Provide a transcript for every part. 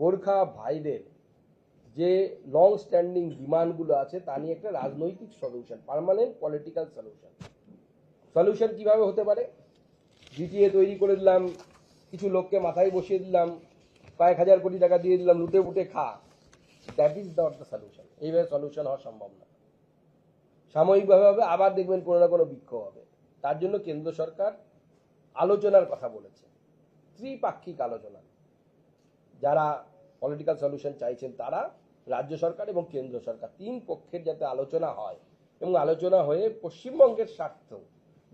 গোর্খা ভাইদের যে long standing ডিমান্ডগুলো আছে, তা নিয়ে একটা রাজনৈতিক solution permanent political solution solution কীভাবে হতে পারে? জিটিএ তৈরি করে দিলাম, কিছু লোককে মাথায় বসিয়ে দিলাম, কয়েক হাজার কোটি টাকা দিয়ে দিলাম, লুটে পুটে খা। That is not the solution এইভাবে সলিউশন হওয়া সম্ভব না। সাময়িকভাবে হবে, আবার দেখবেন কোনো না কোনো বিক্ষোভ হবে। তার জন্য কেন্দ্র সরকার আলোচনার কথা বলেছে। ত্রিপাক্ষিক আলোচনা। যারা পলিটিক্যাল সলিউশন চাইছেন তারা রাজ্য সরকার এবং কেন্দ্র সরকার, তিন পক্ষের যাতে আলোচনা হয় এবং আলোচনা হয়ে পশ্চিমবঙ্গের স্বার্থ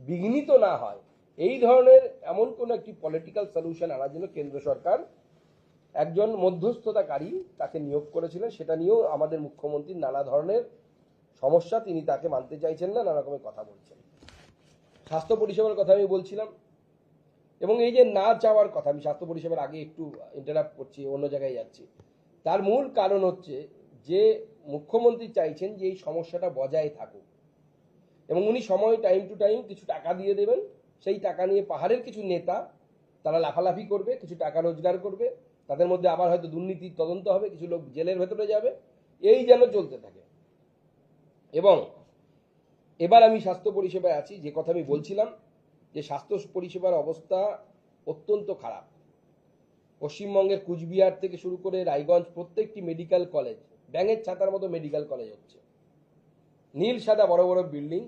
বিঘ্নিত না হয়, এই ধরনের এমন কোন একটি পলিটিক্যাল সলিউশন আনার জন্য কেন্দ্র সরকার একজন মধ্যস্থতাকারী তাকে নিয়োগ করেছিলেন, সেটা নিয়েও আমাদের মুখ্যমন্ত্রীর নানা ধরনের সমস্যা তিনি তাকে মানতে চাইছেন না, নানা রকমের কথা বলছেন। স্বাস্থ্য পরিষেবার কথা আমি বলছিলাম। এবং এই যে না চাওয়ার কথা, আমি স্বাস্থ্য পরিষেবার আগে একটু ইন্টারাপ্ট করছি, অন্য জায়গায় যাচ্ছি। তার মূল কারণ হচ্ছে যে মুখ্যমন্ত্রী চাইছেন যে এই সমস্যাটা বজায় থাকুক। এবং উনি সময় টাইম টু টাইম কিছু টাকা দিয়ে দেবেন, সেই টাকা নিয়ে পাহাড়ের কিছু নেতা তারা লাফালাফি করবে, কিছু টাকা রোজগার করবে, তাদের মধ্যে আবার হয়তো দুর্নীতির তদন্ত হবে, কিছু লোক জেলের ভেতরে যাবে, এই যেন চলতে থাকে। এবং এবার আমি স্বাস্থ্য পরিষেবায় আছি, যে কথা আমি বলছিলাম যে স্বাস্থ্য পরিষেবার অবস্থা অত্যন্ত খারাপ। পশ্চিমবঙ্গের কুচবিহার থেকে শুরু করে রায়গঞ্জ প্রত্যেকটি মেডিকেল কলেজ ব্যাঙের ছাতার মতো মেডিকেল কলেজ হচ্ছে। নীল সাদা বড় বড় বিল্ডিং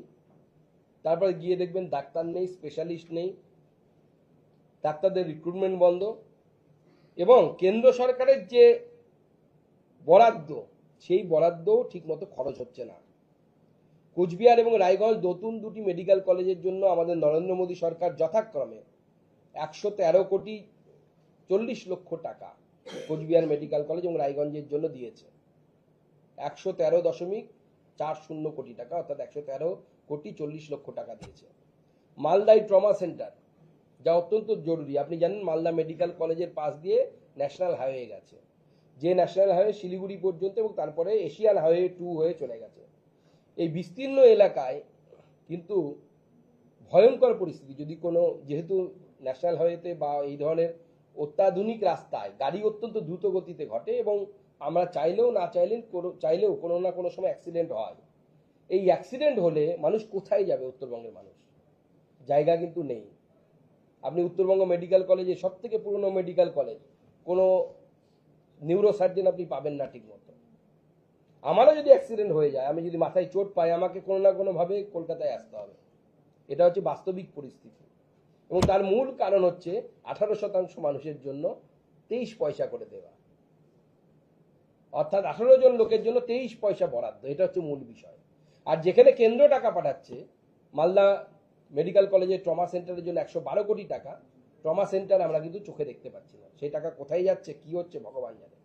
তারপরে গিয়ে দেখবেন ডাক্তার নেই স্পেশালিস্ট নেই, ডাক্তারদের রিক্রুটমেন্ট বন্ধ এবং কেন্দ্র সরকারের যে বরাদ্দ, সেই বরাদ্দও ঠিকমতো খরচ হচ্ছে না। কোচবিহার এবং রায়গঞ্জ নতুন দুটি মেডিকেল কলেজের জন্য আমাদের নরেন্দ্র মোদী সরকার যথাক্রমে একশো তেরো কোটি চল্লিশ লক্ষ টাকা কোচবিহার মেডিকেল কলেজ এবং রায়গঞ্জের জন্য দিয়েছে। একশো তেরো দশমিক চার শূন্য কোটি টাকা, অর্থাৎ একশো তেরো কোটি চল্লিশ লক্ষ টাকা দিয়েছে। মালদাই ট্রমা সেন্টার, যা অত্যন্ত জরুরি। আপনি জানেন মালদা মেডিকেল কলেজের পাশ দিয়ে ন্যাশনাল হাইওয়ে গেছে। যে ন্যাশনাল হাইওয়ে শিলিগুড়ি পর্যন্ত এবং তারপরে এশিয়ান হাইওয়ে টু হয়ে চলে গেছে। এই বিস্তীর্ণ এলাকায় কিন্তু ভয়ঙ্কর পরিস্থিতি। যদি কোনো, যেহেতু ন্যাশনাল হাইওয়েতে বা এই ধরনের অত্যাধুনিক রাস্তায় গাড়ি অত্যন্ত দ্রুত গতিতে ঘটে এবং আমরা চাইলেও না চাইলেন কোনো, চাইলেও কোনো না কোনো সময় অ্যাক্সিডেন্ট হয়। এই অ্যাক্সিডেন্ট হলে মানুষ কোথায় যাবে উত্তরবঙ্গের মানুষ? জায়গা কিন্তু নেই। আপনি উত্তরবঙ্গ মেডিকেল কলেজে সব থেকে পুরনো মেডিকেল কলেজ, কোনো নিউরো সার্জন আপনি পাবেন না ঠিক মতো আমারও যদি অ্যাক্সিডেন্ট হয়ে যায়, আমি যদি মাথায় চোট পাই, আমাকে কোনো না কোনোভাবে কলকাতায় আসতে হবে। এটা হচ্ছে বাস্তবিক পরিস্থিতি। এবং তার মূল কারণ হচ্ছে আঠারো শতাংশ মানুষের জন্য তেইশ পয়সা করে দেওয়া। অর্থাৎ আঠারো জন লোকের জন্য তেইশ পয়সা বরাদ্দ, এটা হচ্ছে মূল বিষয়। আর যেখানে কেন্দ্র টাকা পাঠাচ্ছে, মালদা মেডিকেল কলেজের ট্রমা সেন্টারের জন্য একশো বারো কোটি টাকা, ট্রমা সেন্টার আমরা কিন্তু চোখে দেখতে পাচ্ছি না। সেই টাকা কোথায় যাচ্ছে, কি হচ্ছে, ভগবান জানে।